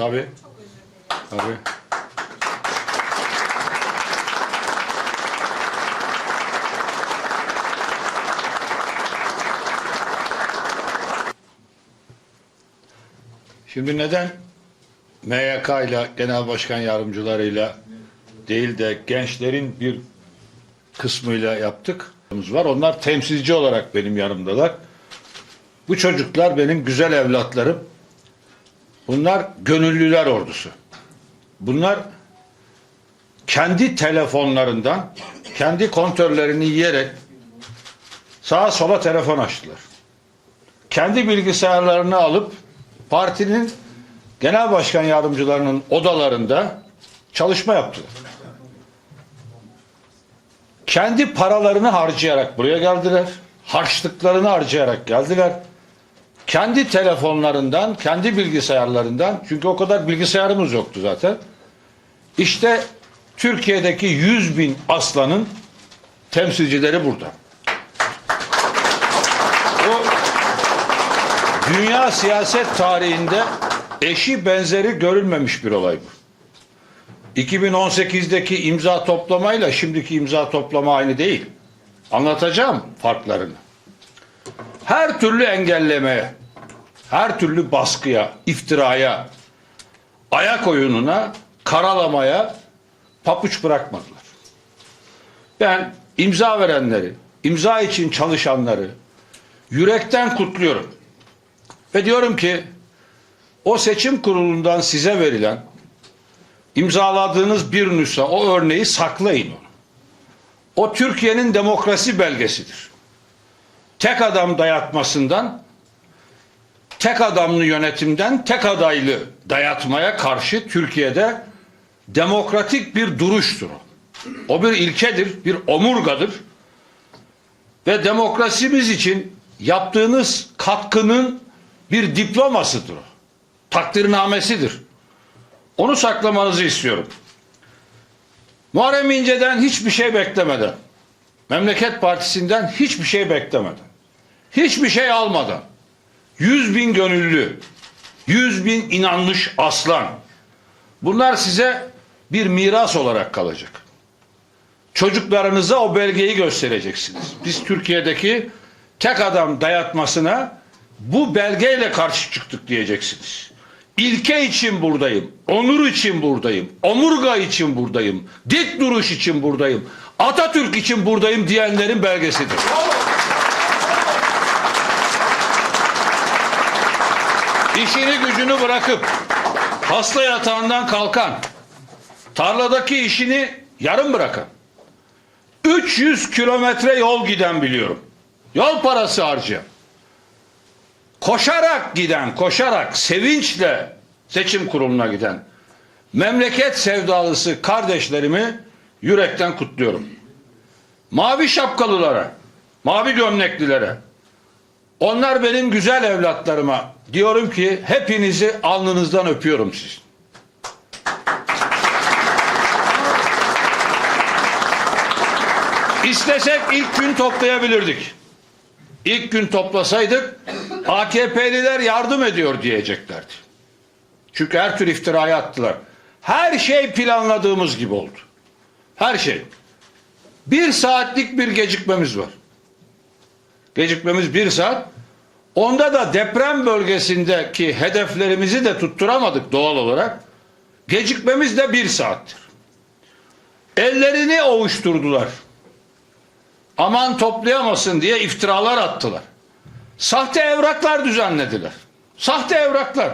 Tabii. Tabii. Şimdi neden MYK ile genel başkan yardımcılarıyla değil de gençlerin bir kısmıyla yaptık. var. Onlar temsilci olarak benim yanımdalar. Bu çocuklar benim güzel evlatlarım. Bunlar gönüllüler ordusu. Bunlar kendi telefonlarından kendi kontörlerini yiyerek sağa sola telefon açtılar. Kendi bilgisayarlarını alıp partinin genel başkan yardımcılarının odalarında çalışma yaptılar. Kendi paralarını harcayarak buraya geldiler. Harçlıklarını harcayarak geldiler. Kendi telefonlarından, kendi bilgisayarlarından, çünkü o kadar bilgisayarımız yoktu zaten. İşte Türkiye'deki 100 bin aslanın temsilcileri burada. O dünya siyaset tarihinde eşi benzeri görülmemiş bir olay bu. 2018'deki imza toplamayla şimdiki imza toplama aynı değil. Anlatacağım farklarını. Her türlü engellemeye, her türlü baskıya, iftiraya, ayak oyununa, karalamaya papuç bırakmadılar. Ben imza verenleri, imza için çalışanları yürekten kutluyorum. Ve diyorum ki o seçim kurulundan size verilen imzaladığınız bir nüsha o örneği saklayın onu. O Türkiye'nin demokrasi belgesidir. Tek adam dayatmasından, tek adamlı yönetimden tek adaylı dayatmaya karşı Türkiye'de demokratik bir duruştur o. Bir ilkedir, bir omurgadır. Ve demokrasimiz için yaptığınız katkının bir diplomasıdır o. Takdirnamesidir. Onu saklamanızı istiyorum. Muharrem İnce'den hiçbir şey beklemeden, Memleket Partisi'nden hiçbir şey beklemeden, hiçbir şey almadan, yüz bin gönüllü, yüz bin inanmış aslan, bunlar size bir miras olarak kalacak. Çocuklarınıza o belgeyi göstereceksiniz. Biz Türkiye'deki tek adam dayatmasına bu belgeyle karşı çıktık diyeceksiniz. İlke için buradayım, onur için buradayım, omurga için buradayım, dik duruş için buradayım, Atatürk için buradayım diyenlerin belgesidir. İşini gücünü bırakıp hasta yatağından kalkan, tarladaki işini yarım bırakan, 300 kilometre yol giden biliyorum. Yol parası harcayan. Koşarak giden, koşarak, sevinçle seçim kuruluna giden memleket sevdalısı kardeşlerimi yürekten kutluyorum. Mavi şapkalılara, mavi gömleklilere, onlar benim güzel evlatlarıma diyorum ki hepinizi alnınızdan öpüyorum siz. İstesek ilk gün toplayabilirdik. İlk gün toplasaydık AKP'liler yardım ediyor diyeceklerdi. Çünkü her tür iftiraya attılar. Her şey planladığımız gibi oldu. Her şey. Bir saatlik bir gecikmemiz var. Gecikmemiz bir saat. Onda da deprem bölgesindeki hedeflerimizi de tutturamadık doğal olarak. Gecikmemiz de bir saattir. Ellerini ovuşturdular. Aman toplayamasın diye iftiralar attılar. Sahte evraklar düzenlediler. Sahte evraklar.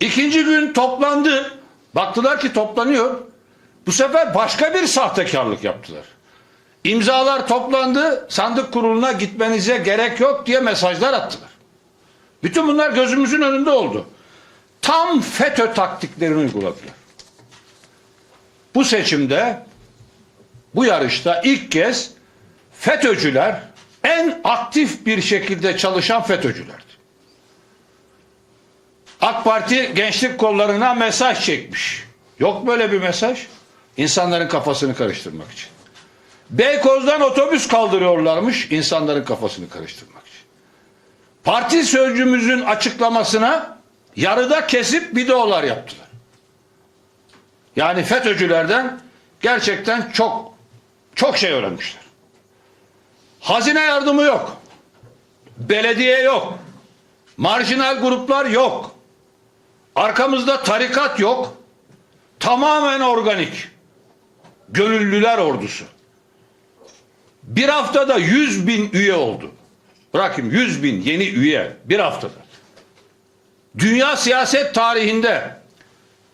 İkinci gün toplandı. Baktılar ki toplanıyor. Bu sefer başka bir sahtekarlık yaptılar. İmzalar toplandı. Sandık kuruluna gitmenize gerek yok diye mesajlar attılar. Bütün bunlar gözümüzün önünde oldu. Tam FETÖ taktiklerini uyguladılar. Bu seçimde bu yarışta ilk kez FETÖ'cüler en aktif bir şekilde çalışan FETÖ'cülerdi. AK Parti gençlik kollarına mesaj çekmiş. Yok böyle bir mesaj. İnsanların kafasını karıştırmak için. Beykoz'dan otobüs kaldırıyorlarmış insanların kafasını karıştırmak için. Parti sözcümüzün açıklamasına yarıda kesip videolar yaptılar. Yani FETÖ'cülerden gerçekten çok çok şey öğrenmişler. Hazine yardımı yok. Belediye yok. Marjinal gruplar yok. Arkamızda tarikat yok. Tamamen organik. Gönüllüler ordusu. Bir haftada 100 bin üye oldu. Bırakın 100 bin yeni üye bir haftada. Dünya siyaset tarihinde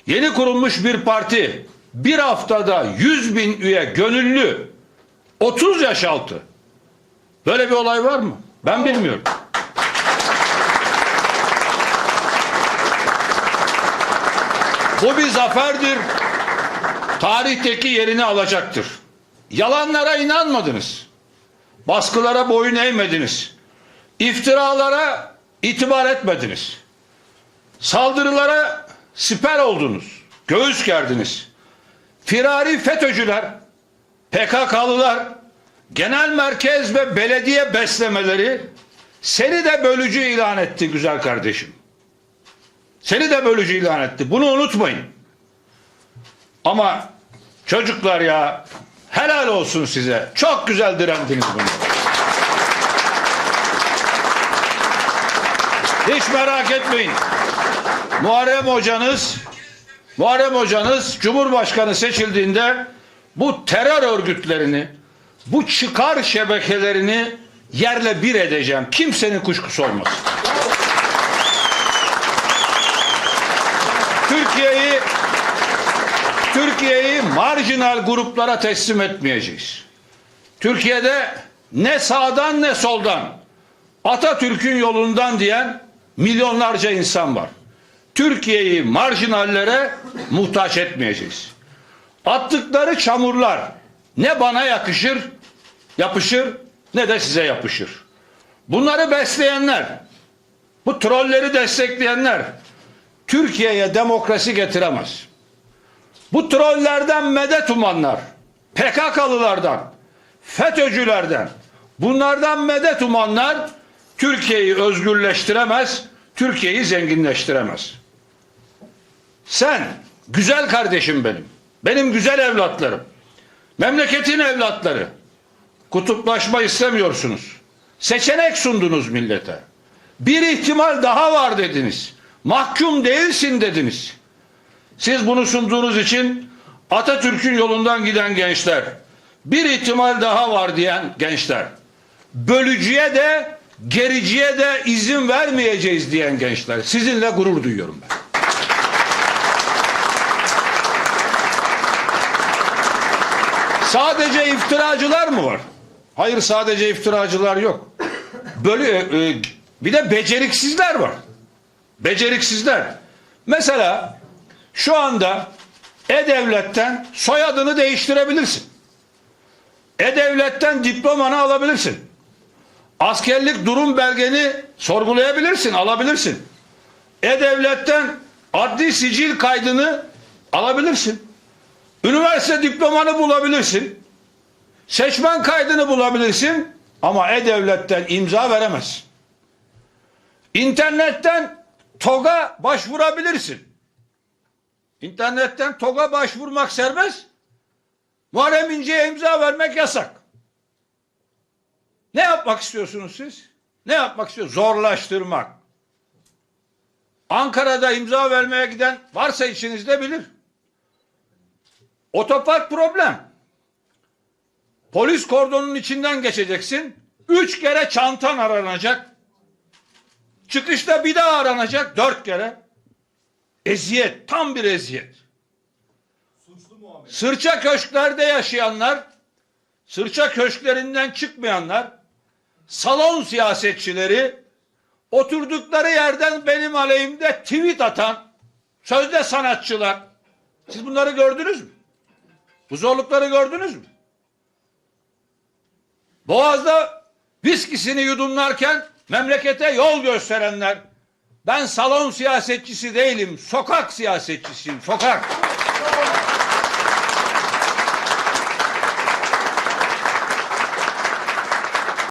yeni kurulmuş bir parti bir haftada 100 bin üye gönüllü 30 yaş altı. Böyle bir olay var mı? Ben bilmiyorum. Bu bir zaferdir. Tarihteki yerini alacaktır. Yalanlara inanmadınız. Baskılara boyun eğmediniz. İftiralara itibar etmediniz. Saldırılara siper oldunuz. Göğüs gerdiniz. Firari FETÖ'cüler, PKK'lılar, genel merkez ve belediye beslemeleri seni de bölücü ilan etti güzel kardeşim. Seni de bölücü ilan etti. Bunu unutmayın. Ama çocuklar ya helal olsun size. Çok güzel direndiniz bunu. Hiç merak etmeyin. Muharrem hocanız Muharrem hocanız Cumhurbaşkanı seçildiğinde bu terör örgütlerini bu çıkar şebekelerini yerle bir edeceğim. Kimsenin kuşkusu olmasın. Türkiye'yi Türkiye'yi marjinal gruplara teslim etmeyeceğiz. Türkiye'de ne sağdan ne soldan Atatürk'ün yolundan diyen milyonlarca insan var. Türkiye'yi marjinallere muhtaç etmeyeceğiz. Attıkları çamurlar ne bana yakışır, yapışır ne de size yapışır. Bunları besleyenler, bu trolleri destekleyenler Türkiye'ye demokrasi getiremez. Bu trollerden medet umanlar, PKK'lılardan, FETÖ'cülerden, bunlardan medet umanlar Türkiye'yi özgürleştiremez, Türkiye'yi zenginleştiremez. Sen, güzel kardeşim benim, benim güzel evlatlarım, memleketin evlatları, kutuplaşma istemiyorsunuz. Seçenek sundunuz millete. Bir ihtimal daha var dediniz. Mahkum değilsin dediniz. Siz bunu sunduğunuz için Atatürk'ün yolundan giden gençler, bir ihtimal daha var diyen gençler, bölücüye de gericiye de izin vermeyeceğiz diyen gençler. Sizinle gurur duyuyorum ben. Sadece iftiracılar mı var? Hayır sadece iftiracılar yok. Böyle e, bir de beceriksizler var. Beceriksizler. Mesela şu anda E-Devlet'ten soyadını değiştirebilirsin. E-Devlet'ten diplomanı alabilirsin. Askerlik durum belgeni sorgulayabilirsin, alabilirsin. E-Devlet'ten adli sicil kaydını alabilirsin. Üniversite diplomanı bulabilirsin. Seçmen kaydını bulabilirsin. Ama E-Devlet'ten imza veremezsin. İnternetten TOG'a başvurabilirsin. İnternetten TOG'a başvurmak serbest. Muharrem İnce'ye imza vermek yasak. Ne yapmak istiyorsunuz siz? Ne yapmak istiyorsunuz? Zorlaştırmak. Ankara'da imza vermeye giden varsa içinizde bilir. Otopark problem. Polis kordonunun içinden geçeceksin. Üç kere çantan aranacak. Çıkışta bir daha aranacak dört kere. Eziyet, tam bir eziyet. Sırça köşklerde yaşayanlar, sırça köşklerinden çıkmayanlar, salon siyasetçileri, oturdukları yerden benim aleyhimde tweet atan sözde sanatçılar. Siz bunları gördünüz mü? Bu zorlukları gördünüz mü? Boğaz'da viskisini yudumlarken memlekete yol gösterenler. Ben salon siyasetçisi değilim, sokak siyasetçisiyim, sokak.